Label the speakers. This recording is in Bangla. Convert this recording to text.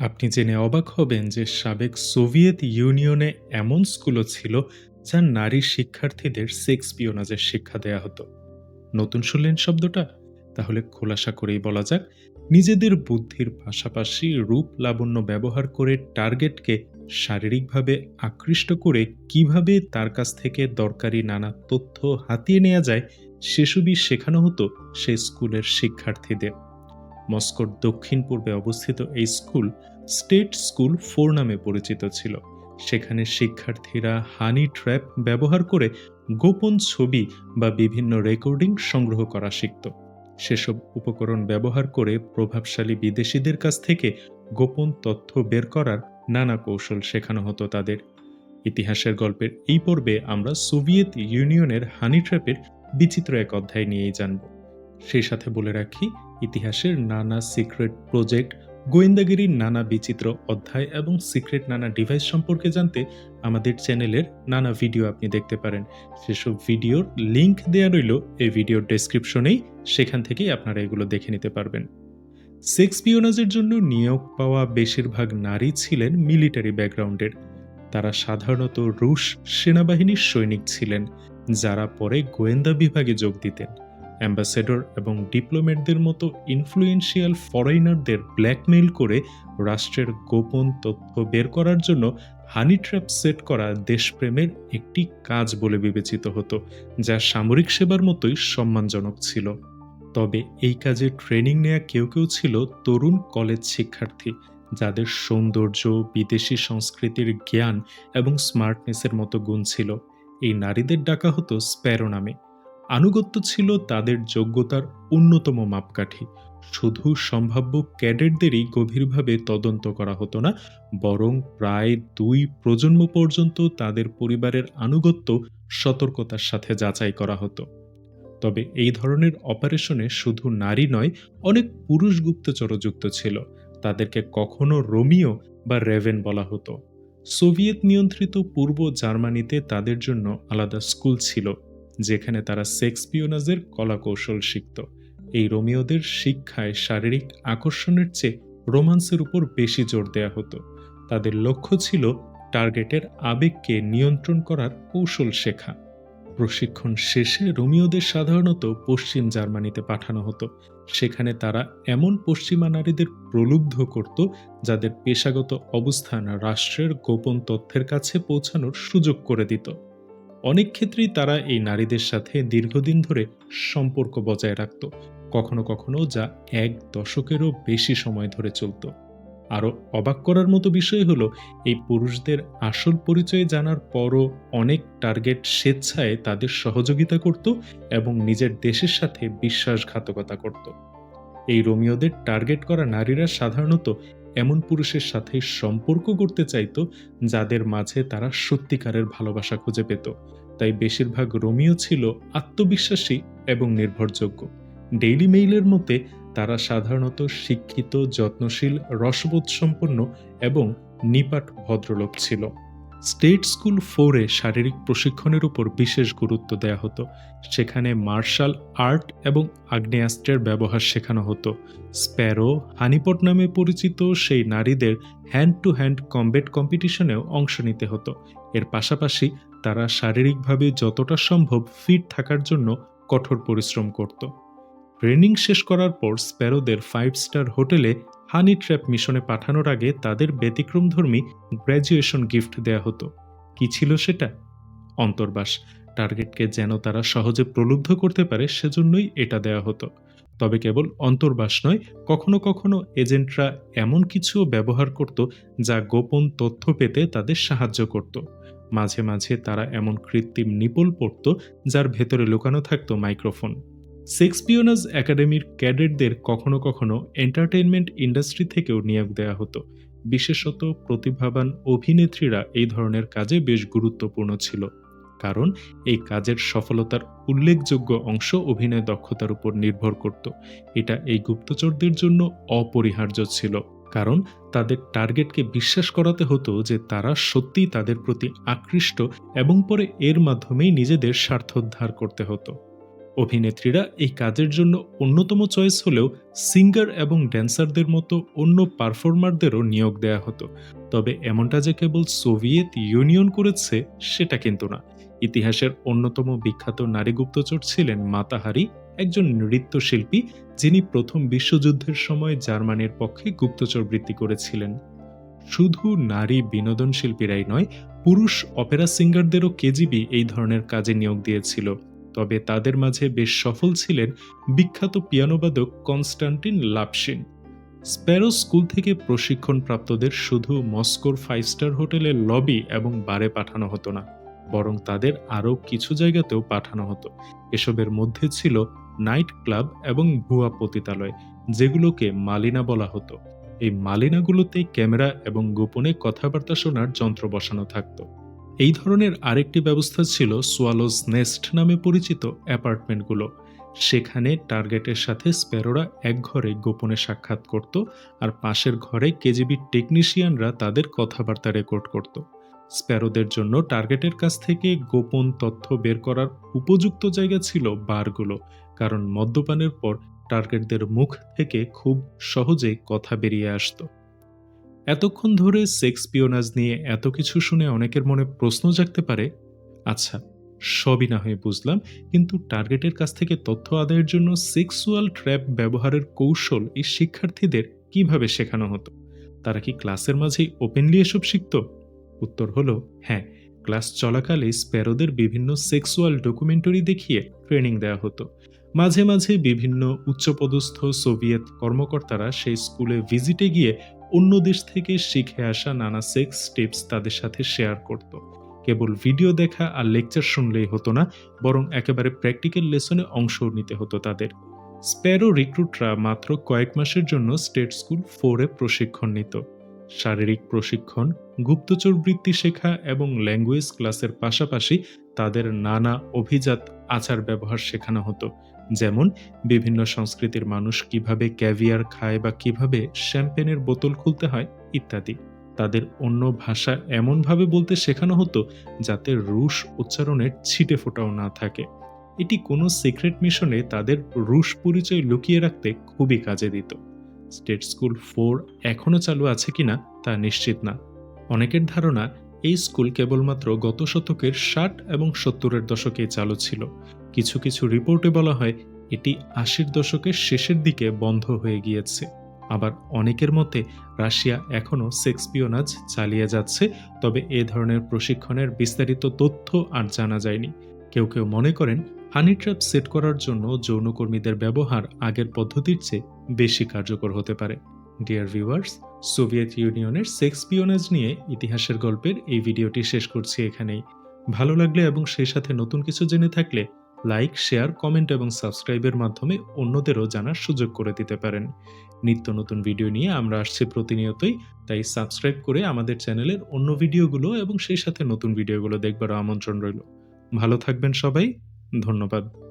Speaker 1: আপনি জেনে অবাক হবেন যে সাবেক সোভিয়েত ইউনিয়নে এমন স্কুলও ছিল যা নারী শিক্ষার্থীদের সেক্স পিওনাজের শিক্ষা দেয়া হতো। নতুন শুনলেন শব্দটা? তাহলে খোলাসা করেই বলা যাক, নিজেদের বুদ্ধির পাশাপাশি রূপ লাবণ্য ব্যবহার করে টার্গেটকে শারীরিকভাবে আকৃষ্ট করে কীভাবে তার কাছ থেকে দরকারি নানা তথ্য হাতিয়ে নেওয়া যায়, সেসবই শেখানো হতো সেই স্কুলের শিক্ষার্থীদের। মস্কোর দক্ষিণ পূর্বে অবস্থিত এই স্কুল স্টেট স্কুল ফোর নামে পরিচিত ছিল। সেখানে শিক্ষার্থীরা হানি ট্র্যাপ ব্যবহার করে গোপন ছবি বা বিভিন্ন রেকর্ডিং সংগ্রহ করা শিখত। সেসব উপকরণ ব্যবহার করে প্রভাবশালী বিদেশিদের কাছ থেকে গোপন তথ্য বের করার নানা কৌশল শেখানো হতো তাদের। ইতিহাসের গল্পের এই পর্বে আমরা সোভিয়েত ইউনিয়নের হানি ট্র্যাপের বিচিত্র এক অধ্যায় নিয়েই জানব। সেই সাথে বলে রাখি, ইতিহাসের নানা সিক্রেট প্রজেক্ট গোয়েন্দাগিরির নানা বিচিত্র অধ্যায় এবং সিক্রেট নানা ডিভাইস সম্পর্কে জানতে আমাদের চ্যানেলের নানা ভিডিও আপনি দেখতে পারেন। সেসব ভিডিওর লিংক দেওয়া রইল এই ভিডিওর ডেসক্রিপশনেই সেখান থেকেই আপনারা এগুলো দেখে নিতে পারবেন। সেক্স পিওনাজের জন্য নিয়োগ পাওয়া বেশিরভাগ নারী ছিলেন মিলিটারি ব্যাকগ্রাউন্ডের তারা সাধারণত রুশ সেনাবাহিনীর সৈনিক ছিলেন, যারা পরে গোয়েন্দা বিভাগে যোগ দিতেন। অ্যাম্বাসেডর এবং ডিপ্লোমেটদের মতো ইনফ্লুয়েন্সিয়াল ফরেনারদের ব্ল্যাকমেইল করে রাষ্ট্রের গোপন তথ্য বের করার জন্য হানি ট্র্যাপ সেট করা দেশপ্রেমের একটি কাজ বলে বিবেচিত হতো, যা সামরিক সেবার মতোই সম্মানজনক ছিল। তবে এই কাজে ট্রেনিং নেয়া কেউ কেউ ছিল তরুণ কলেজ শিক্ষার্থী, যাদের সৌন্দর্য, বিদেশি সংস্কৃতির জ্ঞান এবং স্মার্টনেসের মতো গুণ ছিল। এই নারীদের ডাকা হতো স্প্যারো নামে। আনুগত্য ছিল তাদের যোগ্যতার অন্যতম মাপকাঠি। শুধু সম্ভাব্য ক্যাডেটদেরই গভীরভাবে তদন্ত করা হতো না, বরং প্রায় দুই প্রজন্ম পর্যন্ত তাদের পরিবারের আনুগত্য সতর্কতার সাথে যাচাই করা হতো। তবে এই ধরনের অপারেশনে শুধু নারী নয়, অনেক পুরুষ গুপ্তচর যুক্ত ছিল। তাদেরকে কখনো রোমিও বা রেভেন বলা হতো। সোভিয়েত নিয়ন্ত্রিত পূর্ব জার্মানিতে তাদের জন্য আলাদা স্কুল ছিল। যেখানে তারা সেক্স পিওনাজের কলাকৌশল শিখত। এই রোমিওদের শিক্ষায় শারীরিক আকর্ষণের চেয়ে রোমান্সের উপর বেশি জোর দেয়া হতো। তাদের লক্ষ্য ছিল টার্গেটের আবেগকে নিয়ন্ত্রণ করার কৌশল শেখা। প্রশিক্ষণ শেষে রোমিওদের সাধারণত পশ্চিম জার্মানিতে পাঠানো হতো। সেখানে তারা এমন পশ্চিমা নারীদের প্রলুব্ধ করত যাদের পেশাগত অবস্থান রাষ্ট্রের গোপন তথ্যের কাছে পৌঁছানোর সুযোগ করে দিত। অনেক ক্ষেত্রেই তারা এই নারীদের সাথে দীর্ঘদিন ধরে সম্পর্ক বজায় রাখত, কখনো কখনো যা এক দশকেরও বেশি সময় ধরে চলত। আরও অবাক করার মতো বিষয় হলো, এই পুরুষদের আসল পরিচয় জানার পরও অনেক টার্গেট স্বেচ্ছায় তাদের সহযোগিতা করত এবং নিজের দেশের সাথে বিশ্বাসঘাতকতা করত। এই রোমিওদের টার্গেট করা নারীরা সাধারণত এমন পুরুষের সাথে সম্পর্ক করতে চাইত, যাদের মাঝে তারা সত্যিকারের ভালোবাসা খুঁজে পেত। তাই বেশিরভাগ রোমিও ছিল আত্মবিশ্বাসী এবং নির্ভরযোগ্য। ডেইলি মেইলের মতে, তারা সাধারণত শিক্ষিত, যত্নশীল রসবোধ সম্পন্ন এবং নিপাট ভদ্রলোক ছিল। স্টেট স্কুল ফোরে শারীরিক প্রশিক্ষণের উপর বিশেষ গুরুত্ব দেওয়া হতো। সেখানে মার্শাল আর্ট এবং আগ্নেয়াস্ত্রের ব্যবহার শেখানো হতো। স্প্যারো, হানিপট নামে পরিচিত সেই নারীদের হ্যান্ড টু হ্যান্ড কম্বেট কম্পিটিশনেও অংশ নিতে হতো। এর পাশাপাশি তারা শারীরিকভাবে যতটা সম্ভব ফিট থাকার জন্য কঠোর পরিশ্রম করত। ট্রেনিং শেষ করার পর স্প্যারোদের ফাইভ স্টার হোটেলে হানি ট্র্যাপ মিশনে পাঠানোর আগে তাদের ব্যতিক্রমধর্মী গ্র্যাজুয়েশন গিফট দেয়া হতো। কি ছিল সেটা? অন্তর্বাস, টার্গেটকে যেন তারা সহজে প্রলুব্ধ করতে পারে সেজন্যই এটা দেয়া হতো। তবে কেবল অন্তর্বাস নয়, কখনো কখনো এজেন্টরা এমন কিছুও ব্যবহার করত যা গোপন তথ্য পেতে তাদের সাহায্য করত। মাঝে মাঝে তারা এমন কৃত্রিম নিপল পড়ত যার ভেতরে লুকানো থাকতো মাইক্রোফোন। শেক্সপিয়নাজ একাডেমির ক্যাডেটদের কখনো কখনো এন্টারটেইনমেন্ট ইন্ডাস্ট্রি থেকেও নিয়োগ দেওয়া হতো। বিশেষত প্রতিভাবান অভিনেত্রীরা এই ধরনের কাজে বেশ গুরুত্বপূর্ণ ছিল। কারণ এই কাজের সফলতার উল্লেখযোগ্য অংশ অভিনয় দক্ষতার উপর নির্ভর করত। এটা এই গুপ্তচরদের জন্য অপরিহার্য ছিল। কারণ তাদের টার্গেটকে বিশ্বাস করাতে হতো যে তারা সত্যিই তাদের প্রতি আকৃষ্ট এবং পরে এর মাধ্যমেই নিজেদের স্বার্থোদ্ধার করতে হতো। অভিনেত্রীরা এই কাজের জন্য অন্যতম চয়েস হলেও সিঙ্গার এবং ড্যান্সারদের মতো অন্য পারফর্মারদেরও নিয়োগ দেয়া হতো। তবে এমনটা যে কেবল সোভিয়েত ইউনিয়ন করেছে, সেটা কিন্তু না। ইতিহাসের অন্যতম বিখ্যাত নারী গুপ্তচর ছিলেন মাতাহারি, একজন নৃত্যশিল্পী যিনি প্রথম বিশ্বযুদ্ধের সময় জার্মানির পক্ষে গুপ্তচর বৃত্তি করেছিলেন। শুধু নারী বিনোদন শিল্পীরাই নয়, পুরুষ অপেরা সিঙ্গারদেরও কেজিবি এই ধরনের কাজে নিয়োগ দিয়েছিল। তবে তাদের মাঝে বেশ সফল ছিলেন বিখ্যাত পিয়ানোবাদক কনস্টান্টিন লাপসিন। স্প্যারো স্কুল থেকে প্রশিক্ষণপ্রাপ্তদের শুধু মস্কোর ফাইভ স্টার হোটেলের লবি এবং বারে পাঠানো হতো না, বরং তাদের আরও কিছু জায়গাতেও পাঠানো হতো। এসবের মধ্যে ছিল নাইট ক্লাব এবং ভুয়া পতিতালয়, যেগুলোকে মালিনা বলা হতো। এই মালিনাগুলোতে ক্যামেরা এবং গোপনে কথাবার্তা শোনার যন্ত্র বসানো থাকতো। এই ধরনের আরেকটি ব্যবস্থা ছিল সোয়ালোজ নেস্ট নামে পরিচিত অ্যাপার্টমেন্টগুলো। সেখানে টার্গেটের সাথে স্প্যারোরা এক ঘরে গোপনে সাক্ষাৎ করত আর পাশের ঘরে কেজিবি টেকনিশিয়ানরা তাদের কথাবার্তা রেকর্ড করত। স্প্যারোদের জন্য টার্গেটের কাছ থেকে গোপন তথ্য বের করার উপযুক্ত জায়গা ছিল বারগুলো, কারণ মদ্যপানের পর টার্গেটদের মুখ থেকে খুব সহজেই কথা বেরিয়ে আসতো। এতক্ষণ ধরে সেক্স পিওনাজ নিয়ে এত কিছু শুনে অনেকের মনে প্রশ্ন জাগতে পারে আচ্ছা সবই না হয়ে বুঝলাম, কিন্তু টার্গেটের কাছ থেকে তথ্য আদায়ের জন্য সেক্সুয়াল ট্র্যাপ ব্যবহারের কৌশল এই শিক্ষার্থীদের কীভাবে শেখানো হতো? তারা কি ক্লাসের মাঝেই ওপেনলি এসব শিখত? উত্তর হলো হ্যাঁ ক্লাস চলাকালে স্প্যারোদের বিভিন্ন সেক্সুয়াল ডকুমেন্টারি দেখিয়ে ট্রেনিং দেওয়া হতো। মাঝে মাঝে বিভিন্ন উচ্চপদস্থ সোভিয়েত কর্মকর্তারা সেই স্কুলে ভিজিটে গিয়ে অন্য দেশ থেকে শিখে আসা নানা সেক্স টিপস তাদের সাথে শেয়ার করত। কেবল ভিডিও দেখা আর লেকচার শুনলেই হতো না, বরং একেবারে প্র্যাকটিক্যাল লেসনে অংশ নিতে হতো তাদের। স্প্যারো রিক্রুটরা মাত্র কয়েক মাসের জন্য স্টেট স্কুল ফোরে প্রশিক্ষণ নিত। শারীরিক প্রশিক্ষণ, গুপ্তচর বৃত্তি শেখা এবং ল্যাঙ্গুয়েজ ক্লাসের পাশাপাশি তাদের নানা অভিজাত আচার ব্যবহার শেখানো হতো, যেমন বিভিন্ন সংস্কৃতির মানুষ কীভাবে ক্যাভিয়ার খায় বা কীভাবে শ্যাম্পেনের বোতল খুলতে হয়, ইত্যাদি। তাদের অন্য ভাষা এমনভাবে বলতে শেখানো হতো যাতে রুশ উচ্চারণের ছিটে ফোটাও না থাকে। এটি কোনো সিক্রেট মিশনে তাদের রুশ পরিচয় লুকিয়ে রাখতে খুবই কাজে দিত। স্টেট স্কুল ফোর এখনও চালু আছে কিনা তা নিশ্চিত না। অনেকের ধারণা এই স্কুল কেবলমাত্র গত শতকের ষাট এবং সত্তরের দশকে চালু ছিল। কিছু কিছু রিপোর্টে বলা হয়, এটি আশির দশকের শেষের দিকে বন্ধ হয়ে গিয়েছে। আবার অনেকের মতে, রাশিয়া এখনও সেক্সপিওনাজ চালিয়ে যাচ্ছে, তবে এ ধরনের প্রশিক্ষণের বিস্তারিত তথ্য আর জানা যায়নি। কেউ কেউ মনে করেন, হানি ট্র্যাপ সেট করার জন্য যৌনকর্মীদের ব্যবহার আগের পদ্ধতির চেয়ে বেশি কার্যকর হতে পারে। ডিয়ার ভিউয়ার্স সোভিয়েত ইউনিয়নের সেক্স পিওনাজ নিয়ে ইতিহাসের গল্পের এই ভিডিওটি শেষ করছি এখানেই। ভালো লাগলে এবং সেই সাথে নতুন কিছু জেনে থাকলে লাইক, শেয়ার, কমেন্ট এবং সাবস্ক্রাইবের মাধ্যমে অন্যদেরও জানার সুযোগ করে দিতে পারেন। নিত্য নতুন ভিডিও নিয়ে আমরা আসছি প্রতিনিয়তই, তাই সাবস্ক্রাইব করে আমাদের চ্যানেলের অন্য ভিডিওগুলো এবং সেই সাথে নতুন ভিডিওগুলো দেখবার আমন্ত্রণ রইল। ভালো থাকবেন সবাই, ধন্যবাদ।